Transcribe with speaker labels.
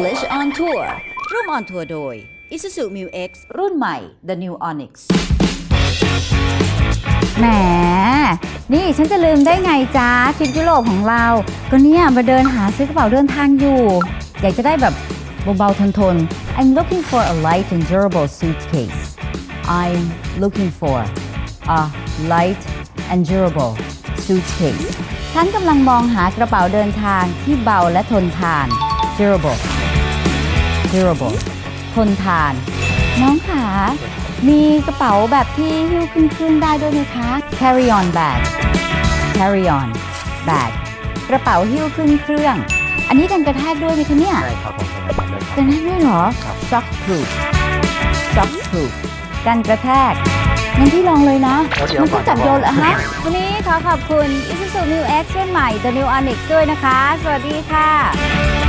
Speaker 1: English on Tour ร่วม on tour โดย Isuzu Mu X รุ่นใหม่ The New Onyx
Speaker 2: แหม นี่ฉันจะลืมได้ไงจ้าทริปยุโรปของเรา ก็เนี่ยมาเดินหาซื้อกระเป๋าเดินทางอยู่ อยากจะได้แบบเบาๆทนๆ I'm looking for a light and durable suitcase I'm looking for a light and durable suitcase ฉันกำลังมองหากระเป๋าเดินทางที่เบาและทนทาน durable durable ทนทาน น้องขา มีกระเป๋าแบบที่หิ้วขึ้นเครื่องได้ด้วยไหมคะ carry on bag carry on bag กระเป๋าหิ้วขึ้นเครื่อง อันนี้กันกระแทกด้วยไหมคะเนี่ย
Speaker 3: ใช่ครับผมเป็นแบบนั้นเลยครับ
Speaker 2: กันแทกด้วยเหรอ
Speaker 3: ครับ
Speaker 2: shock proof shock proof กันกระแทกงั้นพี่ลองเลยนะ
Speaker 3: แล้วเดี๋ยว
Speaker 2: มันก็
Speaker 3: ก่อน
Speaker 2: จับโยนเหรอฮะ
Speaker 3: ครับ
Speaker 2: วันนี้ขอขอบคุณ Isuzu New X รุ่นใหม่ The New Onyx ด้วยนะคะ สวัสดีค่ะ